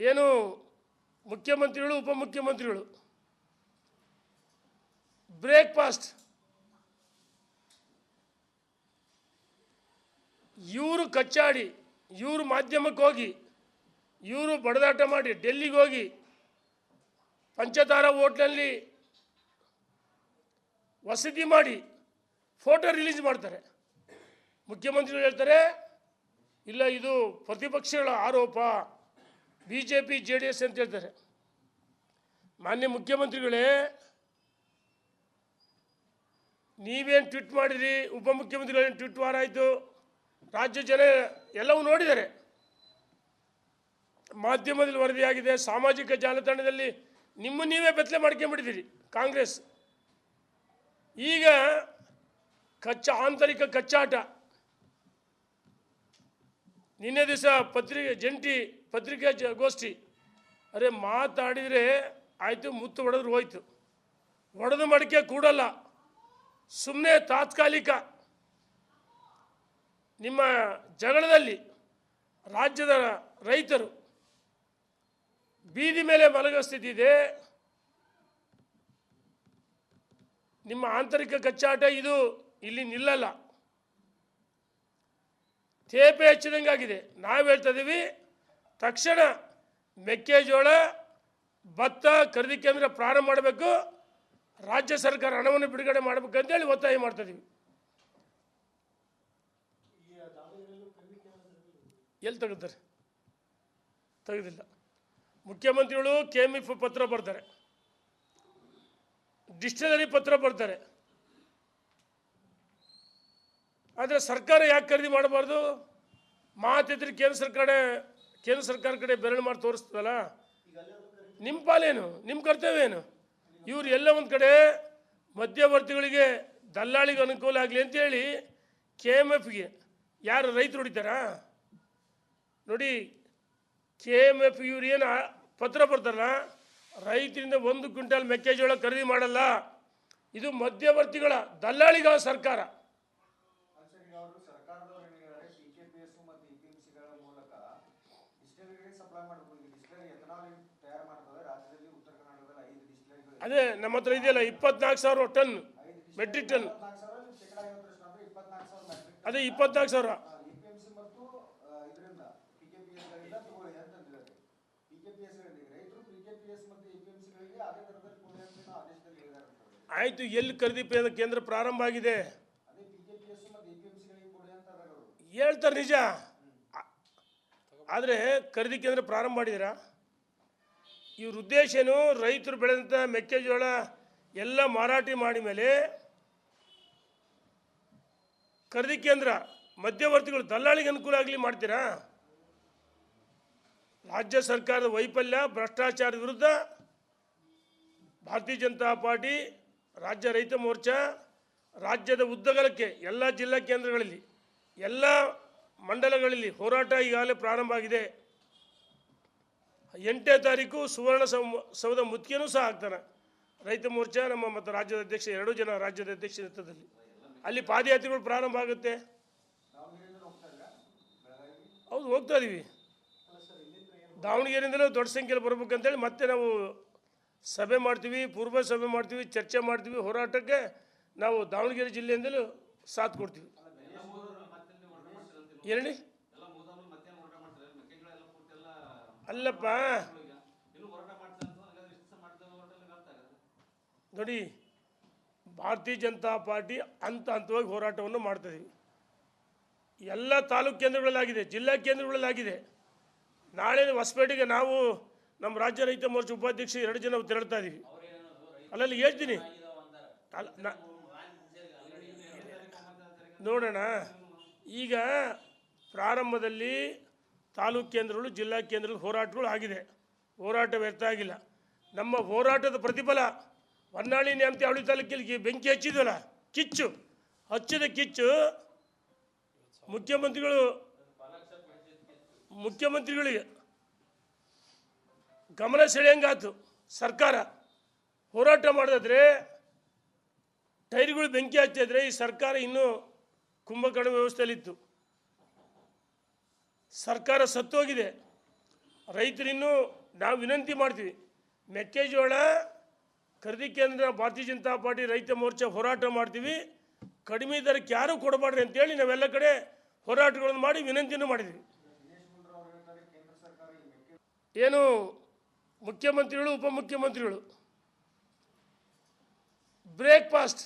ಏನು ಮುಖ್ಯಮಂತ್ರಿಗಳು, ಉಪಮುಖ್ಯಮಂತ್ರಿಗಳು? ಬ್ರೇಕ್ಫಾಸ್ಟ್. ಇವರು ಕಚ್ಚಾಡಿ, ಇವರು ಮಾಧ್ಯಮಕ್ಕೆ ಹೋಗಿ, ಇವರು ಬಡದಾಟ ಮಾಡಿ, ಡೆಲ್ಲಿಗೆ ಹೋಗಿ, ಪಂಚತಾರ ಹೋಟ್ಲಲ್ಲಿ ವಸತಿ ಮಾಡಿ, ಫೋಟೋ ರಿಲೀಸ್ ಮಾಡ್ತಾರೆ. ಮುಖ್ಯಮಂತ್ರಿಗಳು ಹೇಳ್ತಾರೆ, ಇಲ್ಲ, ಇದು ಪ್ರತಿಪಕ್ಷಗಳ ಆರೋಪ. B J P J D S ಅಂತ ಹೇಳ್ತಾರೆ. ಮಾನ್ಯ ಮುಖ್ಯಮಂತ್ರಿಗಳೇ, ನೀವೇನು ಟ್ವಿಟ್ ಮಾಡಿದ್ರಿ? ಉಪಮುಖ್ಯಮಂತ್ರಿಗಳೇನು ಟ್ವಿಟ್ ವಾರ ಆಯಿತು? ರಾಜ್ಯ ಜನ ಎಲ್ಲವೂ ನೋಡಿದ್ದಾರೆ. ಮಾಧ್ಯಮದಲ್ಲಿ ವರದಿಯಾಗಿದೆ, ಸಾಮಾಜಿಕ ಜಾಲತಾಣದಲ್ಲಿ ನಿಮ್ಮ ನೀವೇ ಬೆತ್ತಲೆ ಮಾಡ್ಕೊಂಬಿಟ್ಟಿದ್ದೀರಿ ಕಾಂಗ್ರೆಸ್. ಈಗ ಕಚ್ಚಾ, ಆಂತರಿಕ ಕಚ್ಚಾಟ. ನಿನ್ನೆ ದಿವಸ ಪತ್ರಿಕೆ, ಜಂಟಿ ಪತ್ರಿಕಾ ಜ ಗೋಷ್ಠಿ, ಅರೆ ಮಾತಾಡಿದರೆ ಆಯಿತು ಮುತ್ತು ಹೊಡೆದ್ರು ಹೋಯ್ತು. ಹೊಡೆದು ಮಡಿಕೆ ಕೂಡಲ್ಲ. ಸುಮ್ಮನೆ ತಾತ್ಕಾಲಿಕ. ನಿಮ್ಮ ಜಗಳದಲ್ಲಿ ರಾಜ್ಯದ ರೈತರು ಬೀದಿ ಮೇಲೆ ಮಲಗೋ ಸ್ಥಿತಿ ಇದೆ. ನಿಮ್ಮ ಆಂತರಿಕ ಕಚ್ಚಾಟ ಇದು ಇಲ್ಲಿ ನಿಲ್ಲಲ್ಲ. ತೇಪೆ ಹೆಚ್ಚಿದಂಗಾಗಿದೆ. ನಾವು ಹೇಳ್ತಾ ಇದ್ದೀವಿ ತಕ್ಷಣ ಮೆಕ್ಕೆಜೋಳ, ಭತ್ತ ಖರೀದಿ ಕೇಂದ್ರ ಪ್ರಾರಂಭ ಮಾಡಬೇಕು. ರಾಜ್ಯ ಸರ್ಕಾರ ಹಣವನ್ನು ಬಿಡುಗಡೆ ಮಾಡಬೇಕಂತೇಳಿ ಒತ್ತಾಯ ಮಾಡ್ತಾ ಇದೀವಿ ಎಲ್ಲಿ ತೆಗೆದಾರೆ? ತೆಗೆದಿಲ್ಲ. ಮುಖ್ಯಮಂತ್ರಿಗಳು ಕೆ ಎಂ ಎಫ್ ಪತ್ರ ಬರ್ತಾರೆ. ಡಿಸ್ಟಿಲರಿ ಪತ್ರ ಬರ್ತಾರೆ. ಆದರೆ ಸರ್ಕಾರ ಯಾಕೆ ಖರೀದಿ ಮಾಡಬಾರ್ದು? ಮಾತಿದ್ರೆ ಕೇಂದ್ರ ಸರ್ಕಾರ ಕೇಂದ್ರ ಸರ್ಕಾರ ಕಡೆ ಬೆರಳು ಮಾಡಿ ತೋರಿಸ್ತದಲ್ಲ? ನಿಮ್ಮ ಪಾಲೇನು ನಿಮ್ಮ ಕರ್ತವ್ಯ ಏನು? ಇವರು ಎಲ್ಲ ಒಂದು ಕಡೆ ಮಧ್ಯವರ್ತಿಗಳಿಗೆ, ದಲ್ಲಾಳಿಗೆ ಅನುಕೂಲ ಆಗಲಿ ಅಂತೇಳಿ ಕೆ ಎಂ ಎಫ್ಗೆ ಯಾರು ರೈತರು ಹೊಡಿತಾರಾ? ನೋಡಿ, ಕೆ ಎಂ ಎಫ್ ಇವ್ರು ಏನು ಪತ್ರ ಬರ್ತಾರಲ್ಲ, ರೈತರಿಂದ ಒಂದು ಕ್ವಿಂಟಲ್ ಮೆಕ್ಕೆಜೋಳ ಖರೀದಿ ಮಾಡಲ್ಲ. ಇದು ಮಧ್ಯವರ್ತಿಗಳ, ದಲ್ಲಾಳಿಗಳ ಸರ್ಕಾರ. ಅದೇ ನಮ್ಮ ಹತ್ರ ಇದೆಯಲ್ಲ, ಇಪ್ಪತ್ನಾಲ್ಕು ಸಾವಿರ ಟನ್ ಮೆಟ್ರಿಕ್ ಟನ್ ಅದೇ ಇಪ್ಪತ್ನಾಲ್ಕು ಸಾವಿರ. ಆಯಿತು, ಎಲ್ಲಿ ಖರೀದಿ ಕೇಂದ್ರ ಪ್ರಾರಂಭ ಆಗಿದೆ? ಹೇಳ್ತಾರೆ ನಿಜ. ಆದರೆ ಖರೀದಿ ಕೇಂದ್ರ ಪ್ರಾರಂಭ ಮಾಡಿದ್ದೀರಾ ಇವ್ರ ಉದ್ದೇಶ ಏನು? ರೈತರು ಬೆಳೆದಂಥ ಮೆಕ್ಕೆಜೋಳ ಎಲ್ಲ ಮಾರಾಟ ಮಾಡಿ ಮೇಲೆ ಖರೀದಿ ಕೇಂದ್ರ ಮಧ್ಯವರ್ತಿಗಳು ದಲ್ಲಾಳಿಗೆ ಅನುಕೂಲ ಆಗಲಿ ಮಾಡ್ತೀರಾ? ರಾಜ್ಯ ಸರ್ಕಾರದ ವೈಫಲ್ಯ ಭ್ರಷ್ಟಾಚಾರ ವಿರುದ್ಧ ಭಾರತೀಯ ಜನತಾ ಪಾರ್ಟಿ, ರಾಜ್ಯ ರೈತ ಮೋರ್ಚಾ, ರಾಜ್ಯದ ಉದ್ದಗಲಕ್ಕೆ ಎಲ್ಲ ಜಿಲ್ಲಾ ಕೇಂದ್ರಗಳಲ್ಲಿ, ಎಲ್ಲ ಮಂಡಲಗಳಲ್ಲಿ ಹೋರಾಟ ಈಗಾಗಲೇ ಪ್ರಾರಂಭ ಆಗಿದೆ. ಎಂಟನೇ ತಾರೀಕು ಸುವರ್ಣ ಸೌ- ಸೌಧ ಮುತ್ತಿಗೆನೂ ಸಹ ಆಗ್ತಾನೆ. ರೈತ ಮೋರ್ಚಾ ನಮ್ಮ ಮತ್ತು ರಾಜ್ಯದ ಅಧ್ಯಕ್ಷ ಎರಡೂ ಜನ ರಾಜ್ಯದ ಅಧ್ಯಕ್ಷ ನೇತೃತ್ವದಲ್ಲಿ. ಅಲ್ಲಿ ಪಾದಯಾತ್ರೆಗಳು ಪ್ರಾರಂಭ ಆಗುತ್ತೆ. ಹೌದು ಹೋಗ್ತಾ ಇದೀವಿ. ದಾವಣಗೆರೆಯಿಂದಲೂ ದೊಡ್ಡ ಸಂಖ್ಯೆಯಲ್ಲಿ ಬರ್ಬೇಕಂತೇಳಿ ಮತ್ತೆ ನಾವು ಸಭೆ ಮಾಡ್ತೀವಿ ಪೂರ್ವ ಸಭೆ ಮಾಡ್ತೀವಿ ಚರ್ಚೆ ಮಾಡ್ತೀವಿ ಹೋರಾಟಕ್ಕೆ ನಾವು ದಾವಣಗೆರೆ ಜಿಲ್ಲೆಯಿಂದಲೂ ಸಾಥ್ ಕೊಡ್ತೀವಿ. ಏನೇಳಿ ಅಲ್ಲಪ್ಪ. ನೋಡಿ, ಭಾರತೀಯ ಜನತಾ ಪಾರ್ಟಿ ಹಂತ ಹಂತವಾಗಿ ಹೋರಾಟವನ್ನು ಮಾಡ್ತಾಯಿದ್ದೀವಿ ಎಲ್ಲ ತಾಲೂಕು ಕೇಂದ್ರಗಳಲ್ಲಾಗಿದೆ, ಜಿಲ್ಲಾ ಕೇಂದ್ರಗಳಲ್ಲಾಗಿದೆ. ನಾಳೆ ಹೊಸಪೇಟೆಗೆ ನಾವು ನಮ್ಮ ರಾಜ್ಯ ರೈತ ಮೋರ್ಚಾ ಉಪಾಧ್ಯಕ್ಷ ಎರಡು ಜನ ತೆರಳ್ತಾ ಇದ್ದೀವಿ ಅಲ್ಲಲ್ಲಿ ಹೇಳ್ತೀನಿ. ಅಲ್ಲ ನೋಡೋಣ, ಈಗ ಪ್ರಾರಂಭದಲ್ಲಿ ತಾಲೂಕು ಕೇಂದ್ರಗಳು, ಜಿಲ್ಲಾ ಕೇಂದ್ರಗಳು ಹೋರಾಟಗಳು ಆಗಿದೆ. ಹೋರಾಟ ವ್ಯರ್ಥ ಆಗಿಲ್ಲ. ನಮ್ಮ ಹೋರಾಟದ ಪ್ರತಿಫಲ ಹೊನ್ನಾಳಿ ನ್ಯಾಮತಿ ಅವಳಿ ತಾಲೂಕಿಗೆ ಬೆಂಕಿ ಹಚ್ಚಿದ್ವಲ್ಲ, ಕಿಚ್ಚು. ಹಚ್ಚಿದ ಕಿಚ್ಚು ಮುಖ್ಯಮಂತ್ರಿಗಳು, ಮುಖ್ಯಮಂತ್ರಿಗಳಿಗೆ ಗಮನ ಸೆಳೆಯಂಗಾತು ಸರ್ಕಾರ ಹೋರಾಟ ಮಾಡಿದ್ರೆ ಟೈರ್ಗಳು ಬೆಂಕಿ ಹಚ್ಚಿದ್ರೆ ಈ ಸರ್ಕಾರ ಇನ್ನೂ ಕುಂಭಕರ್ಣ ವ್ಯವಸ್ಥೆಯಲ್ಲಿತ್ತು. ಸರ್ಕಾರ ಸತ್ತೋಗಿದೆ. ರೈತರಿನ್ನೂ ನಾವು ವಿನಂತಿ ಮಾಡ್ತೀವಿ. ಮೆಕ್ಕೆಜೋಳ ಖರೀದಿ ಕೇಂದ್ರ ಭಾರತೀಯ ಜನತಾ ಪಾರ್ಟಿ ರೈತ ಮೋರ್ಚಾ ಹೋರಾಟ ಮಾಡ್ತೀವಿ. ಕಡಿಮೆ ದರಕ್ಕೆ ಯಾರೂ ಕೊಡಬಾರ್ದು ಅಂತೇಳಿ ನಾವೆಲ್ಲ ಕಡೆ ಹೋರಾಟಗಳನ್ನು ಮಾಡಿ ವಿನಂತಿಯನ್ನು ಮಾಡಿದ್ವಿ. ಏನು ಮುಖ್ಯಮಂತ್ರಿಗಳು, ಉಪಮುಖ್ಯಮಂತ್ರಿಗಳು, ಬ್ರೇಕ್ಫಾಸ್ಟ್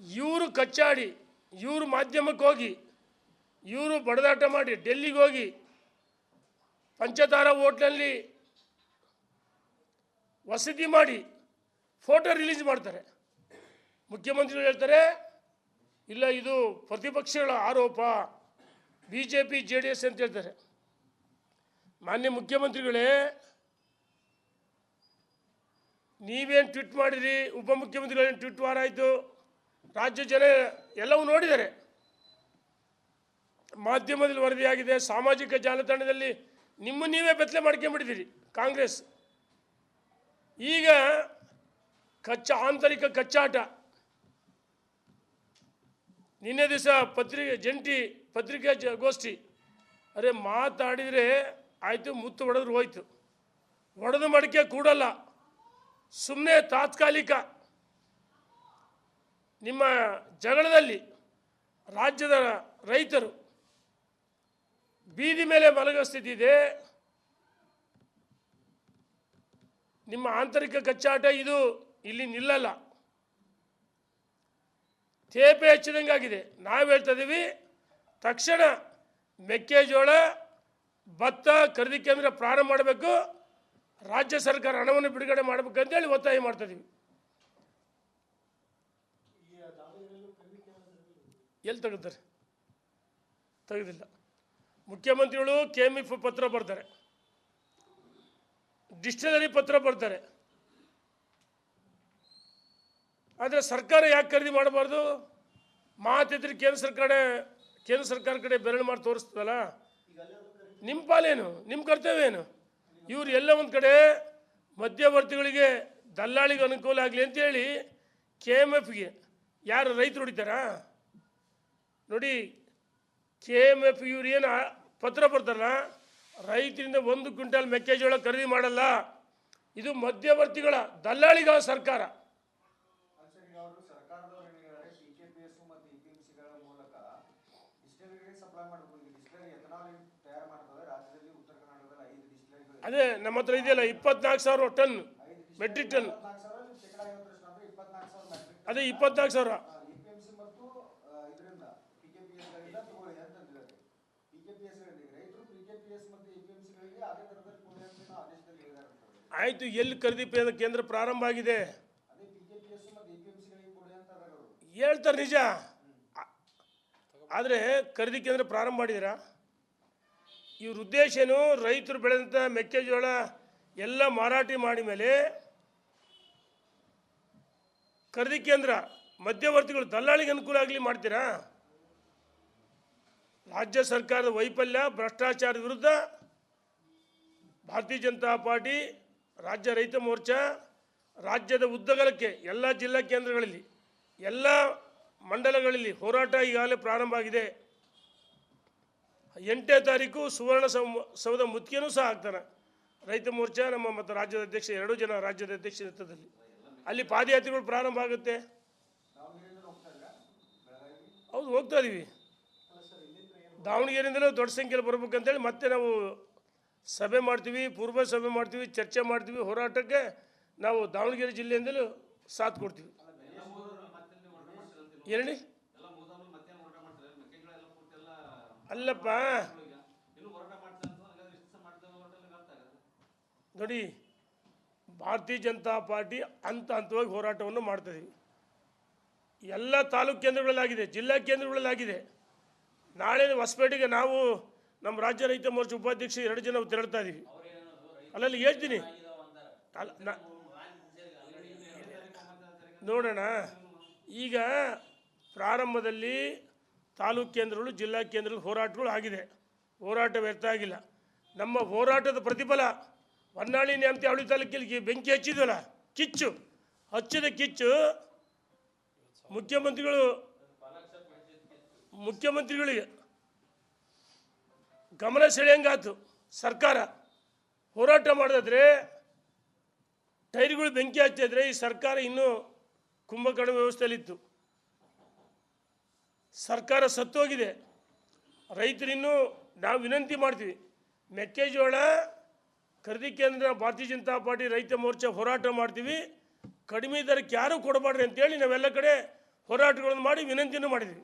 ಇವರು ಕಚ್ಚಾಡಿ ಇವರು ಮಾಧ್ಯಮಕ್ಕೆ ಹೋಗಿ, ಇವರು ಬಡದಾಟ ಮಾಡಿ ಡೆಲ್ಲಿಗೆ ಹೋಗಿ ಪಂಚತಾರಾ ಹೋಟ್ಲಲ್ಲಿ ವಸತಿ ಮಾಡಿ ಫೋಟೋ ರಿಲೀಸ್ ಮಾಡ್ತಾರೆ. ಮುಖ್ಯಮಂತ್ರಿಗಳು ಹೇಳ್ತಾರೆ, ಇಲ್ಲ ಇದು ಪ್ರತಿಪಕ್ಷಗಳ ಆರೋಪ B J P J D S ಅಂತ ಹೇಳ್ತಾರೆ. ಮಾನ್ಯ ಮುಖ್ಯಮಂತ್ರಿಗಳೇ, ನೀವೇನು ಟ್ವೀಟ್ ಮಾಡಿದ್ರಿ, ಉಪಮುಖ್ಯಮಂತ್ರಿಗಳೇನು ಟ್ವೀಟ್ ವಾರ ಆಯಿತು ರಾಜ್ಯ ಜನ ಎಲ್ಲವೂ ನೋಡಿದ್ದಾರೆ ಮಾಧ್ಯಮದಲ್ಲಿ ವರದಿಯಾಗಿದೆ, ಸಾಮಾಜಿಕ ಜಾಲತಾಣದಲ್ಲಿ ನಿಮ್ಮ ನೀವೇ ಬೆತ್ತಲೆ ಮಾಡ್ಕೊಂಬಿಟ್ಟಿದ್ದೀರಿ ಕಾಂಗ್ರೆಸ್. ಈಗ ಕಚ್ಚಾ, ಆಂತರಿಕ ಕಚ್ಚಾಟ. ನಿನ್ನೆ ದಿವಸ ಪತ್ರಿಕೆ, ಜಂಟಿ ಪತ್ರಿಕಾ ಗೋಷ್ಠಿ. ಅರೆ ಮಾತಾಡಿದರೆ ಆಯಿತು, ಮುತ್ತು ಹೊಡೆದ್ರು ಹೋಯ್ತು. ಒಡೆದು ಮಡಿಕೆ ಕೂಡಲ್ಲ. ಸುಮ್ಮನೆ ತಾತ್ಕಾಲಿಕ ನಿಮ್ಮ ಜಗಳದಲ್ಲಿ ರಾಜ್ಯದ ರೈತರು ಬೀದಿ ಮೇಲೆ ಮಲಗೋ ಸ್ಥಿತಿ ನಿಮ್ಮ ಆಂತರಿಕ ಕಚ್ಚಾಟ ಇದು ಇಲ್ಲಿ ನಿಲ್ಲಲ್ಲ. ತೇಪೆ ಹಚ್ಚಿದಂಗಾಗಿದೆ ನಾವು ಹೇಳ್ತಾ ಇದ್ದೀವಿ ತಕ್ಷಣ ಮೆಕ್ಕೆಜೋಳ, ಭತ್ತ ಖರೀದಿ ಕೇಂದ್ರ ಪ್ರಾರಂಭ ಮಾಡಬೇಕು. ರಾಜ್ಯ ಸರ್ಕಾರ ಹಣವನ್ನು ಬಿಡುಗಡೆ ಮಾಡಬೇಕು ಅಂತೇಳಿ ಒತ್ತಾಯ ಮಾಡ್ತಾ ಇದೀವಿ. ಎಲ್ಲಿ ತೆಗೆದಾರೆ? ತೆಗೆದಿಲ್ಲ. ಮುಖ್ಯಮಂತ್ರಿಗಳು ಕೆ ಎಂ ಎಫ್ ಪತ್ರ ಬರ್ತಾರೆ. ಡಿಸ್ಟಿಲರಿ ಪತ್ರ ಬರ್ತಾರೆ. ಆದರೆ ಸರ್ಕಾರ ಯಾಕೆ ಖರೀದಿ ಮಾಡಬಾರ್ದು? ಮಾತಿದ್ರೆ ಕೇಂದ್ರ ಸರ್ಕಾರ ಕೇಂದ್ರ ಸರ್ಕಾರ ಕಡೆ ಬೆರಳು ಮಾಡಿ ತೋರಿಸ್ತದಲ್ಲ? ನಿಮ್ಮ ಪಾಲೇನು ನಿಮ್ಮ ಕರ್ತವ್ಯ ಏನು? ಇವರು ಎಲ್ಲ ಒಂದು ಕಡೆ ಮಧ್ಯವರ್ತಿಗಳಿಗೆ ದಲ್ಲಾಳಿಗೆ ಅನುಕೂಲ ಆಗಲಿ ಅಂತೇಳಿ ಕೆ ಎಂ ಎಫ್ಗೆ ಯಾರು ರೈತರು ಹೊಡಿತಾರಾ? ನೋಡಿ ಕೆ ಎಂ ಎಫ್ ಇವ್ರು ಏನು ಪತ್ರ ಬರ್ತಾರಲ್ಲ ರೈತರಿಂದ ಒಂದು ಕ್ವಿಂಟಲ್ ಮೆಕ್ಕೆಜೋಳ ಖರೀದಿ ಮಾಡಲ್ಲ. ಇದು ಮಧ್ಯವರ್ತಿಗಳ, ದಲ್ಲಾಳಿಗಳ ಸರ್ಕಾರ. ಅದೇ, ನಮ್ಮ ಹತ್ರ ಇದೆಯಲ್ಲ, ಇಪ್ಪತ್ನಾಲ್ಕು ಸಾವಿರ ಟನ್ ಮೆಟ್ರಿಕ್ ಟನ್ ಅದೇ ಇಪ್ಪತ್ನಾಲ್ಕು ಸಾವಿರ. ಆಯಿತು ಎಲ್ಲಿ ಖರೀದಿ ಕೇಂದ್ರ ಪ್ರಾರಂಭ ಆಗಿದೆ? ಹೇಳ್ತಾರೆ ನಿಜ. ಆದರೆ ಖರೀದಿ ಕೇಂದ್ರ ಪ್ರಾರಂಭ ಮಾಡಿದಿರಾ ಇವ್ರ ಉದ್ದೇಶ ಏನು? ರೈತರು ಬೆಳೆದಂಥ ಮೆಕ್ಕೆಜೋಳ ಎಲ್ಲ ಮಾರಾಟ ಮಾಡಿ ಮೇಲೆ ಖರೀದಿ ಕೇಂದ್ರ ಮಧ್ಯವರ್ತಿಗಳು ದಲ್ಲಾಳಿಗೆ ಅನುಕೂಲ ಆಗಲಿ ಮಾಡ್ತೀರಾ? ರಾಜ್ಯ ಸರ್ಕಾರದ ವೈಫಲ್ಯ ಭ್ರಷ್ಟಾಚಾರ ವಿರುದ್ಧ ಭಾರತೀಯ ಜನತಾ ಪಾರ್ಟಿ, ರಾಜ್ಯ ರೈತ ಮೋರ್ಚಾ, ರಾಜ್ಯದ ಉದ್ದಗಲಕ್ಕೆ, ಎಲ್ಲ ಜಿಲ್ಲಾ ಕೇಂದ್ರಗಳಲ್ಲಿ, ಎಲ್ಲ ಮಂಡಲಗಳಲ್ಲಿ ಹೋರಾಟ ಈಗಾಗಲೇ ಪ್ರಾರಂಭ ಆಗಿದೆ. ಎಂಟನೇ ತಾರೀಕು ಸುವರ್ಣ ಸೌಧ ಮುತ್ತಿಗೆನೂ ಸಹ ಆಗ್ತಾನೆ. ರೈತ ಮೋರ್ಚಾ ನಮ್ಮ ಮತ್ತು ರಾಜ್ಯದ ಅಧ್ಯಕ್ಷ, ಎರಡೂ ಜನ ರಾಜ್ಯದ ಅಧ್ಯಕ್ಷ ನೇತೃತ್ವದಲ್ಲಿ. ಅಲ್ಲಿ ಪಾದಯಾತ್ರೆಗಳು ಪ್ರಾರಂಭ ಆಗುತ್ತೆ. ಹೌದು, ಹೋಗ್ತಾ ಇದೀವಿ. ದಾವಣಗೆರೆಯಿಂದಲೂ ದೊಡ್ಡ ಸಂಖ್ಯೆಯಲ್ಲಿ ಬರ್ಬೇಕಂತೇಳಿ ಮತ್ತೆ ನಾವು ಸಭೆ ಮಾಡ್ತೀವಿ ಪೂರ್ವ ಸಭೆ ಮಾಡ್ತೀವಿ, ಚರ್ಚೆ ಮಾಡ್ತೀವಿ, ಹೋರಾಟಕ್ಕೆ ನಾವು ದಾವಣಗೆರೆ ಜಿಲ್ಲೆಯಿಂದಲೂ ಸಾಥ್ ಕೊಡ್ತೀವಿ. ಏನೇಳಿ ಅಲ್ಲಪ್ಪ. ನೋಡಿ, ಭಾರತೀಯ ಜನತಾ ಪಾರ್ಟಿ ಹಂತ ಹಂತವಾಗಿ ಹೋರಾಟವನ್ನು ಮಾಡ್ತಾಯಿದ್ದೀವಿ ಎಲ್ಲ ತಾಲೂಕು ಕೇಂದ್ರಗಳಲ್ಲಾಗಿದೆ, ಜಿಲ್ಲಾ ಕೇಂದ್ರಗಳಲ್ಲಾಗಿದೆ. ನಾಳೆ ಹೊಸಪೇಟೆಗೆ ನಾವು ನಮ್ಮ ರಾಜ್ಯ ರೈತ ಮೋರ್ಚಾ ಉಪಾಧ್ಯಕ್ಷ ಎರಡು ಜನ ತೆರಳ್ತಾ ಇದ್ದೀವಿ ಅಲ್ಲಲ್ಲಿ ಹೇಳ್ತೀನಿ. ಅಲ್ಲ ನೋಡೋಣ. ಈಗ ಪ್ರಾರಂಭದಲ್ಲಿ ತಾಲೂಕು ಕೇಂದ್ರಗಳು, ಜಿಲ್ಲಾ ಕೇಂದ್ರಗಳು ಹೋರಾಟಗಳು ಆಗಿದೆ. ಹೋರಾಟ ವ್ಯರ್ಥ ಆಗಿಲ್ಲ. ನಮ್ಮ ಹೋರಾಟದ ಪ್ರತಿಫಲ ಹೊನ್ನಾಳಿ ನೇಮತಿ ಅವಳಿ ತಾಲೂಕಿಗೆ ಬೆಂಕಿ ಹಚ್ಚಿದ್ವಲ್ಲ, ಕಿಚ್ಚು. ಹಚ್ಚಿದ ಕಿಚ್ಚು ಮುಖ್ಯಮಂತ್ರಿಗಳು ಮುಖ್ಯಮಂತ್ರಿಗಳಿಗೆ ಗಮನ ಸೆಳೆಯಂಗಾತು ಸರ್ಕಾರ ಹೋರಾಟ ಮಾಡಿದ್ರೆ ಟೈರ್ಗಳು ಬೆಂಕಿ ಹಚ್ಚಿದ್ರೆ ಈ ಸರ್ಕಾರ ಇನ್ನೂ ಕುಂಭಕರ್ಣ ವ್ಯವಸ್ಥೆಯಲ್ಲಿತ್ತು. ಸರ್ಕಾರ ಸತ್ತೋಗಿದೆ. ರೈತರಿನ್ನೂ ನಾವು ವಿನಂತಿ ಮಾಡ್ತೀವಿ. ಮೆಕ್ಕೆಜೋಳ, ಖರೀದಿ ಕೇಂದ್ರ, ಭಾರತೀಯ ಜನತಾ ಪಾರ್ಟಿ ರೈತ ಮೋರ್ಚಾ ಹೋರಾಟ ಮಾಡ್ತೀವಿ. ಕಡಿಮೆ ದರಕ್ಕೆ ಯಾರೂ ಕೊಡಬಾರ್ದು ಅಂತೇಳಿ ನಾವೆಲ್ಲ ಕಡೆ ಹೋರಾಟಗಳನ್ನು ಮಾಡಿ ವಿನಂತಿಯನ್ನು ಮಾಡಿದ್ವಿ.